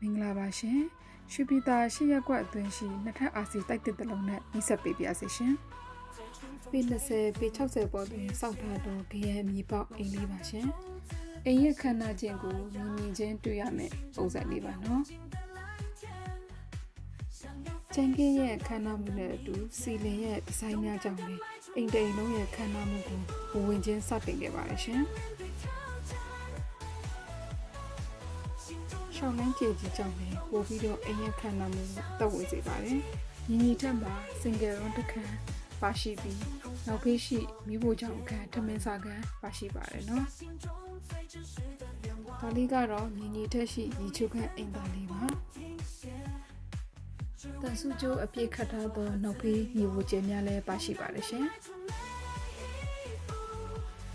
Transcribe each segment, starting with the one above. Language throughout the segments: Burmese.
မင်္ဂလာပါရှင်ရွှေပြည်သားရှစ်ရက်ကွက်အတွင်းရှိနှစ်ထပ်အာစီတိုက်တစ်တလုံးနဲ့နှိဆက်ပေးပါစေရှင်ပေ20ပေ60ပေါ်တွင်စောက်ထားသောဂရံအမီပေါက်အိမ်လေးပါရှင်အိမ်ရဲ့ခန္ဓာချင်းကိုမြင်မြင်ချင်းတွေ့ရမယ့်ပုံစံလေးပါနော်ကျန်ကင်းရဲ့ခန္ဓာမှုနဲ့အတူစီလင်ရဲ့ဒီဇိုင်းများကြောင့်လေအိမ်တိမ်လုံးရဲ့ခန္ဓာမှုကိုဘဝင်ချင်းစတင်ခဲ့ပါတယ်ရှင် ရှောင်းလန်းကြည်ကြီးကြောင့်လည်းပို့ပြီးတော့အိမ်ရဲ့ခန္ဓာမှုကိုတက်ဝင်စေပါတယ်ညီညီထက်မှာစင်ကယ်ရွန်တစ်ခန်းပါရှိပြီးနောက်ဖေးရှိမိဖို့ကြောင့်အခန်းထမင်းစားခန်းပါရှိပါတယ်နော်ဒါလေးကတော့ညီညီထက်ရှိညီချုပ်ခန်းအိမ်သားလေးပါတန်စုကျိုးအပြည့်ခတ်ထားသောနောက်ဖေးညီဖို့ကျဲများလည်းပါရှိပါတယ်ရှင်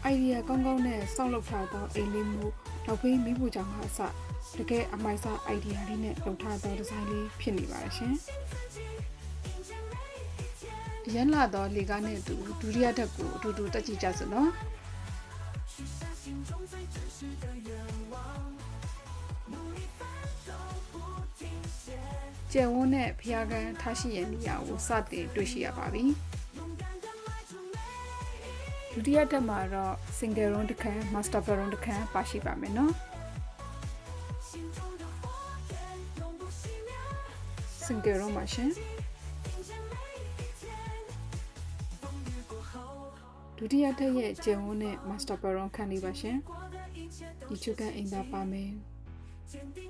အိုင်ဒီယာကောင်းကောင်းနဲ့စောင့်လုပ်ထားသောအိမ်လေးမျိုးနောက်ဖေးမိဖို့ကြောင့်ကအစတကယ်အမိုက်စားအိုင်ဒီယာလေးနဲ့လုပ်ထားသောဒီဇိုင်းလေးဖြစ်နေပါတယ်ရှင်အရန်လာတော့လေကားနဲ့အတူဒုတိယဓာတ်ကိုအတူတူတက်ကြည့်ကြစို့နော်ကျယ်ဝန်းနဲ့ဖျားကန်းထားရှိရဲ့နေရာကိုစတင်တွေ့ရှိရပါပြီ ဒုတိယဓာတ်မှာတော့ single round တစ်ခန်း master round တစ်ခန်းပါရှိပါမယ်နော် single round ပါရှင်ဒုတိယထပ်ရဲ့ကျယ်ဝန်းနဲ့ master baron ခန်းလေးပါရှင်ဒီချုပ်ကန်အင်တာပါမယ်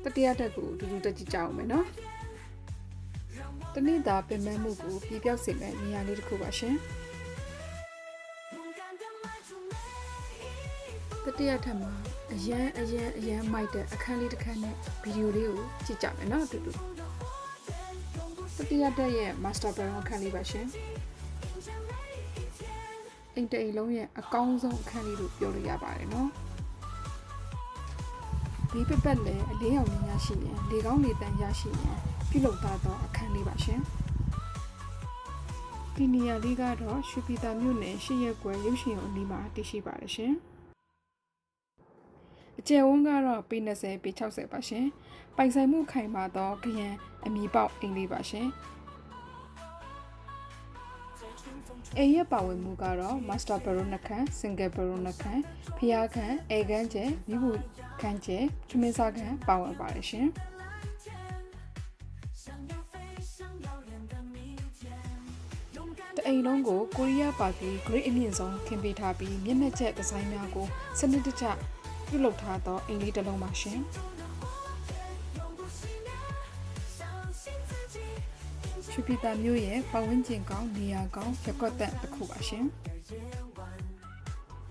တတိယထပ်ကိုအတူတူတက်ကြည့်ကြအောင်မယ်နော်တနေ့တာပင်ပန်းမှုကိုပြပြောက်စေမယ့်နေရာလေးတစ်ခုပါရှင် တတိယထပ်မှာအရန်အရန်အရန်မိုက်တဲ့အခန်းလေးတစ်ခန်းနဲ့ဗီဒီယိုလေးကိုကြည့်ကြမယ်နော်အတူတူတတိယထပ်ရဲ့ master baron ခန်းလေးပါရှင်အိမ်တအိမ်လုံးရဲ့အကောင်းဆုံးအခန်းလေးလို့ပြောလို့ရပါတယ်နော်ဒီပပတ်လည်းအလေးရောင်လေးရရှိရင်လေကောင်းလေတန်ရရှိရင်ပြုလုပ်သားသောအခန်းလေးပါရှင်ဒီနေရာလေးကတော့ရွှေပြည်သာမြို့နယ်ရှစ်ရက်ကွယ်ရုပ်ရှင်အနီးမှာတည်ရှိပါတယ်ရှင် အကျယ်ဝန်းကတော့ပေ20ပေ60ပါရှင်ပိုင်ဆိုင်မှုခိုင်မာသောခရံအမီပေါက်အိမ်လေးပါရှင်အိမ်ရဲ့ပါဝင်မှုကတော့ Master Baron နှခမ်း Single Baron နှခမ်းဖျားခမ်းအေကန်းကျဲမိဘူးခမ်းကျဲထမင်းစားခမ်းပါဝင်ပါတယ်ရှင်တအိမ်လုံးကိုကိုရီးယားပါတီ Great အမြင့်ဆုံးခင်ပေးထားပြီးမျက်နှာချက်ဒီဇိုင်းများကိုစနစ်တကျ ပြုလုပ်ထားသောအိမ်လေးတစ်လုံးပါရှင်ချူပီတာမျိုးရဲ့ပတ်ဝန်းကျင်ကောင်းနေရာကောင်းရက်ကွက်တက်တစ်ခုပါရှင်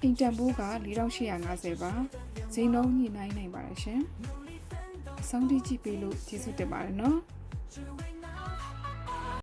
အင်တန်ဘူးက4850ပါဈေးနှုန်းညှိနှိုင်းနိုင်ပါတယ်ရှင်အဆုံးထိကြည့်ပေးလို့ကျေးဇူးတင်ပါတယ်နော်